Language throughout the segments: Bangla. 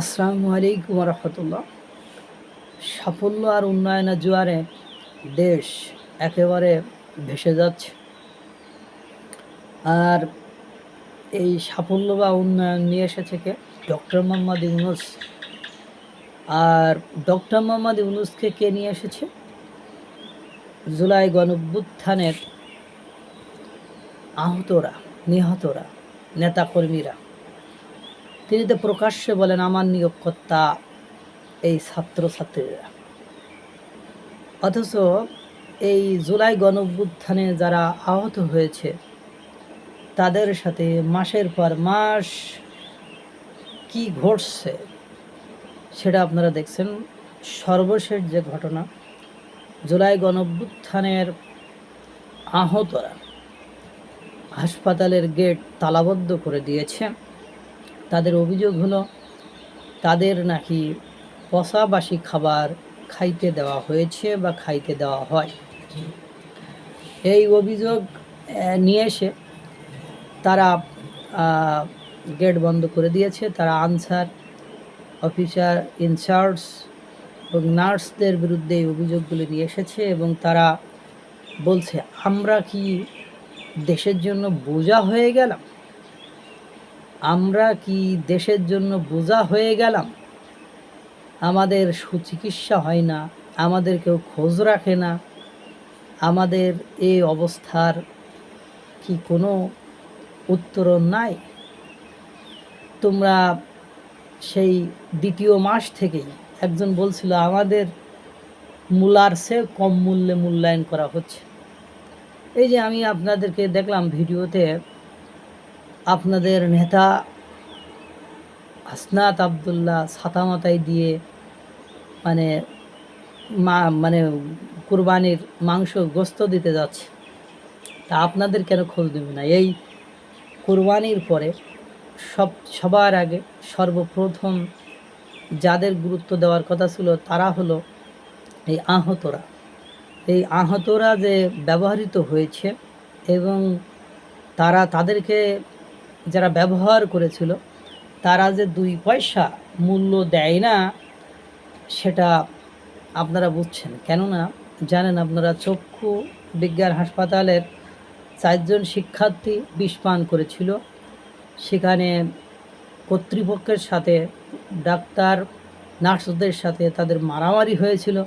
আসসালামু আলাইকুম রহমতুল্লাহ। সাফল্য আর উন্নয়নের জোয়ারে দেশ একেবারে ভেসে যাচ্ছে। আর এই সাফল্য বা উন্নয়ন নিয়ে এসেছে কে? ডক্টর মোহাম্মদ ইউনুস। আর ডক্টর মোহাম্মদ ইউনুসকে কে নিয়ে এসেছে? জুলাই গণভ্যুত্থানের আহতরা, নিহতরা, নেতাকর্মীরা। তিনি তো প্রকাশ্যে বলেন, আমার নিয়োগকর্তা এই ছাত্রছাত্রীরা। অথচ এই জুলাই গণভ্যুত্থানে যারা আহত হয়েছে, তাদের সাথে মাসের পর মাস কি ঘটছে সেটা আপনারা দেখছেন। সর্বশেষ যে ঘটনা, জুলাই গণভ্যুত্থানের আহতরা হাসপাতালের গেট তালাবদ্ধ করে দিয়েছে। তাদের অভিযোগ হলো, তাদের নাকি পশাবাসি খাবার খাইতে দেওয়া হয়েছে বা খাইতে দেওয়া হয়। এই অভিযোগ নিয়ে এসে তারা গেট বন্ধ করে দিয়েছে। তারা আনসার, অফিসার ইনচার্জ এবং নার্সদের বিরুদ্ধে এই অভিযোগগুলি নিয়ে এসেছে এবং তারা বলছে, আমরা কি দেশের জন্য বোঝা হয়ে গেলাম? আমরা কি দেশের জন্য বোঝা হয়ে গেলাম? আমাদের সুচিকিৎসা হয় না, আমাদের কেউ খোঁজ রাখে না। আমাদের এই অবস্থার কি কোনো উত্তরণ নাই? তোমরা সেই দ্বিতীয় মাস থেকেই একজন বলছিল, আমাদের মূলার সে কম মূল্যে মূল্যায়ন করা হচ্ছে। এই যে আমি আপনাদেরকে দেখলাম ভিডিওতে আপনাদের নেতা হাসনাত আবদুল্লাহ মাথায় দিয়ে মানে মা মানে কুরবানির মাংস গোস্ত দিতে যাচ্ছে। তা আপনাদের কেন খোঁজ দেবে না? এই কুরবানির পরে সব, সবার আগে সর্বপ্রথম যাদের গুরুত্ব দেওয়ার কথা ছিল তারা হলো এই আহতরা। এই আহতরা যে ব্যবহৃত হয়েছে এবং তারা তাদেরকে যারা ব্যবহার করেছিল, তারা যে দুই পয়সা মূল্য দেয় না, সেটা আপনারা বুঝছেন। কেননা, জানেন আপনারা, চক্ষু বিজ্ঞান হাসপাতালের চারজন শিক্ষার্থী বিষ পান করেছিল। সেখানে কর্তৃপক্ষের সাথে, ডাক্তার, নার্সদের সাথে তাদের মারামারি হয়েছিল।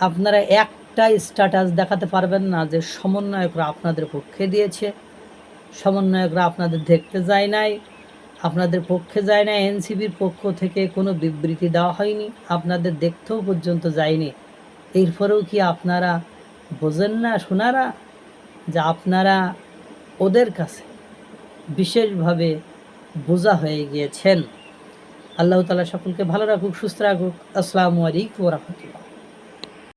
আপনারা একটা স্ট্যাটাস দেখাতে পারবেন না যে সমন্বয়করা আপনাদের পক্ষে দিয়েছে। সমন্বয়করা আপনাদের দেখতে যায় নাই, আপনাদের পক্ষে যায় না এনসিবির পক্ষ থেকে কোনো বিবৃতি দেওয়া হয়নি, আপনাদের দেখতেও পর্যন্ত যায়নি। এরপরেও কি আপনারা বোঝেন না, শোনারা যে আপনারা ওদের কাছে বিশেষভাবে বোঝা হয়ে গিয়েছেন? আল্লাহ তালা সকলকে ভালো রাখুক, সুস্থ রাখুক। আসসালামু আলাইকুম রহমতুল্লাহ।